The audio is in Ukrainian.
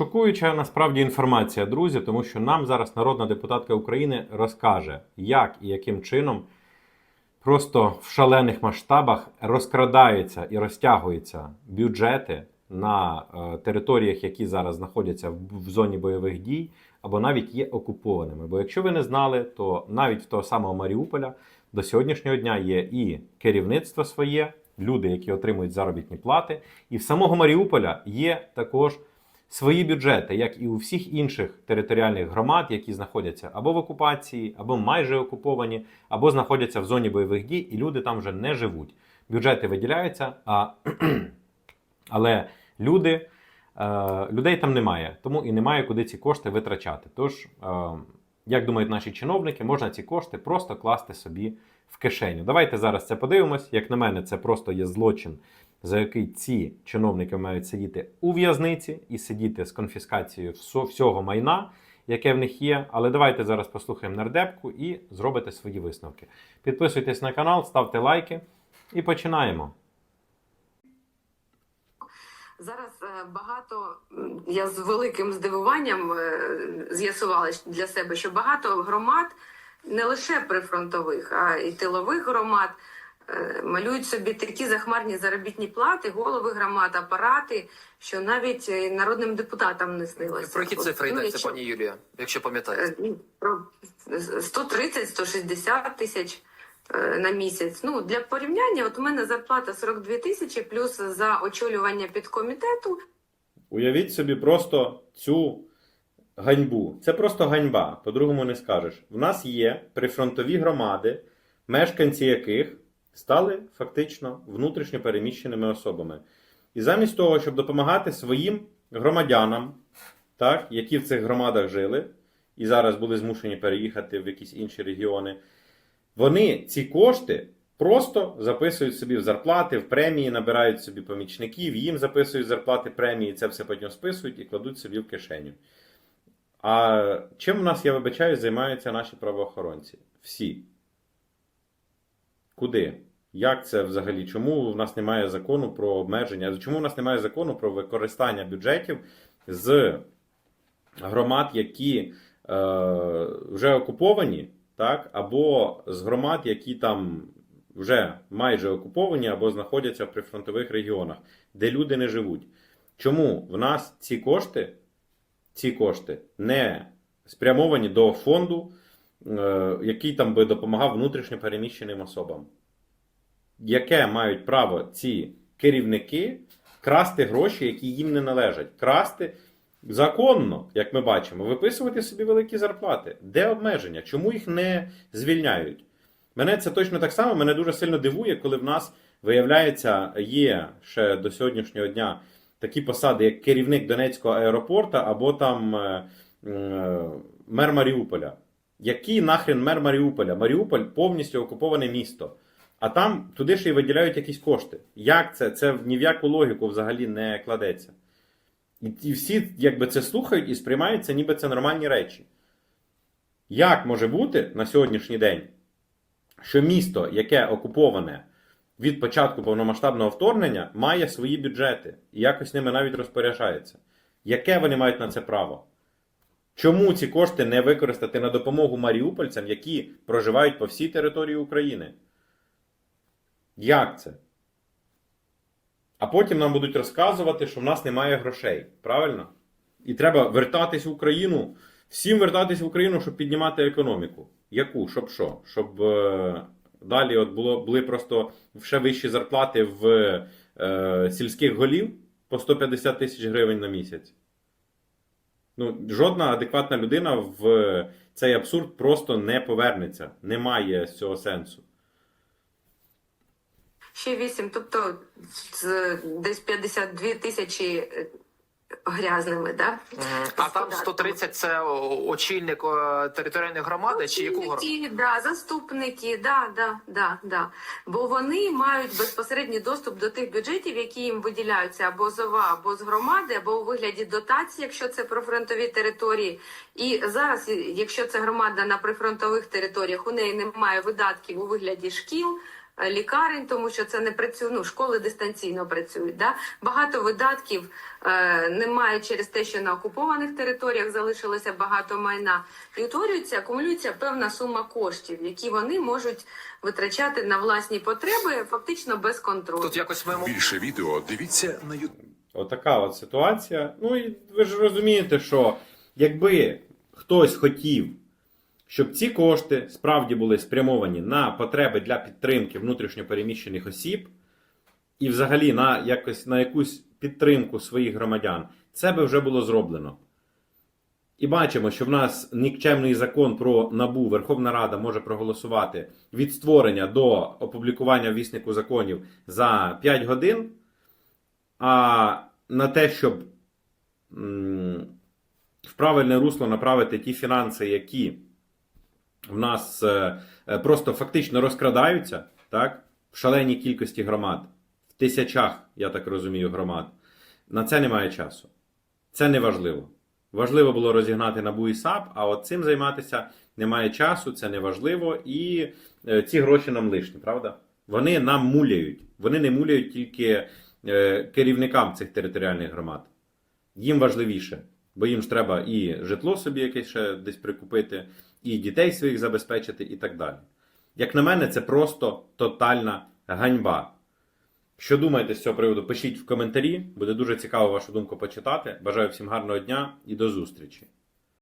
Шокуюча насправді інформація, друзі, тому що нам зараз народна депутатка України розкаже, як і яким чином просто в шалених масштабах розкрадаються і розтягуються бюджети на е, територіях, які зараз знаходяться в, зоні бойових дій, або навіть є окупованими. Бо якщо ви не знали, то навіть в того самого Маріуполя до сьогоднішнього дня є і керівництво своє, люди, які отримують заробітні плати, і в самого Маріуполя є також свої бюджети, як і у всіх інших територіальних громад, які знаходяться або в окупації, або майже окуповані, або знаходяться в зоні бойових дій, і люди там вже не живуть. Бюджети виділяються, а, але люди, е, людей там немає, тому і немає куди ці кошти витрачати. Тож, е, як думають наші чиновники, можна ці кошти просто класти собі в кишеню. Давайте зараз це подивимось. Як на мене, це просто є злочин, за який ці чиновники мають сидіти у в'язниці і сидіти з конфіскацією всього майна, яке в них є. Але давайте зараз послухаємо нардепку і зробите свої висновки. Підписуйтесь на канал, ставте лайки і починаємо. Зараз е, багато я з великим здивуванням е, з'ясувала для себе, що багато громад не лише прифронтових, а й тилових громад малюють собі такі захмарні заробітні плати, голови громад, апарати, що навіть е, народним депутатам не снилося. Про які цифри ну, йдеться, якщо- пані Юлія, якщо пам'ятаєте? Е, ну, про 130-160 тисяч е, на місяць. Ну, для порівняння, от у мене зарплата 42 тисячі, плюс за очолювання підкомітету Уявіть собі просто цю ганьбу. Це просто ганьба, по-другому не скажеш. В нас є прифронтові громади, мешканці яких стали фактично внутрішньо переміщеними особами. І замість того, щоб допомагати своїм громадянам, так, які в цих громадах жили, і зараз були змушені переїхати в якісь інші регіони, вони ці кошти просто записують собі в зарплати, в премії, набирають собі помічників, їм записують зарплати, премії, це все потім списують і кладуть собі в кишеню. А чим в нас, я вибачаюсь, займаються наші правоохоронці? Всі. Куди? Як це взагалі? Чому в нас немає закону про обмеження? Чому в нас немає закону про використання бюджетів з громад, які е, вже окуповані, так? або з громад, які там вже майже окуповані, або знаходяться в прифронтових регіонах, де люди не живуть? Чому в нас ці кошти, ці кошти не спрямовані до фонду, е, який там би допомагав внутрішньо переміщеним особам? Яке мають право ці керівники красти гроші, які їм не належать. Красти законно, як ми бачимо, виписувати собі великі зарплати. Де обмеження? Чому їх не звільняють? Мене це точно так само, мене дуже сильно дивує, коли в нас виявляється, є ще до сьогоднішнього дня такі посади, як керівник Донецького аеропорту або там е, е, мер Маріуполя. Який нахрен мер Маріуполя? Маріуполь повністю окуповане місто. А там туди ще й виділяють якісь кошти. Як це? Це ні в яку логіку взагалі не кладеться. І, всі якби це слухають і сприймають це, ніби це нормальні речі. Як може бути на сьогоднішній день, що місто, яке окуповане від початку повномасштабного вторгнення, має свої бюджети і якось ними навіть розпоряджається? Яке вони мають на це право? Чому ці кошти не використати на допомогу маріупольцям, які проживають по всій території України? Як це? А потім нам будуть розказувати, що в нас немає грошей. Правильно? І треба вертатись в Україну, всім вертатись в Україну, щоб піднімати економіку. Яку? Щоб що? Щоб е, далі от було, були просто ще вищі зарплати в е, сільських голів по 150 тисяч гривень на місяць. Ну, жодна адекватна людина в цей абсурд просто не повернеться. Немає з цього сенсу. Ще 8, тобто з десь 52 тисячі е, грязними, да? А там 130 це очільник територіальної громади чи яку громаду? Да, заступники, да, да, да, да. Бо вони мають безпосередній доступ до тих бюджетів, які їм виділяються або з ОВА, або з громади, або у вигляді дотацій, якщо це прифронтові території. І зараз, якщо це громада на прифронтових територіях, у неї немає видатків у вигляді шкіл, е, лікарень, тому що це не працює. Ну, школи дистанційно працюють. Да? Багато видатків е, немає через те, що на окупованих територіях залишилося багато майна, і утворюється, акумулюється певна сума коштів, які вони можуть витрачати на власні потреби, фактично без контролю. Тут якось ми Більше відео дивіться на YouTube. Отака от ситуація. Ну і ви ж розумієте, що якби хтось хотів, щоб ці кошти справді були спрямовані на потреби для підтримки внутрішньопереміщених осіб, і взагалі на, якось, на якусь підтримку своїх громадян, це би вже було зроблено. І бачимо, що в нас нікчемний закон про набу Верховна Рада може проголосувати від створення до опублікування віснику законів за 5 годин. А на те, щоб в правильне русло направити ті фінанси, які в нас е, е, просто фактично розкрадаються, так, в шаленій кількості громад, в тисячах, я так розумію, громад, на це немає часу. Це не важливо. Важливо було розігнати НАБУ і САП, а от цим займатися немає часу, це не важливо, і е, ці гроші нам лишні, правда? Вони нам муляють. Вони не муляють тільки керівникам цих територіальних громад. Їм важливіше, бо їм ж треба і житло собі якесь ще десь прикупити, і дітей своїх забезпечити, і так далі. Як на мене, це просто тотальна ганьба. Що думаєте з цього приводу? Пишіть в коментарі. Буде дуже цікаво вашу думку почитати. Бажаю всім гарного дня і до зустрічі.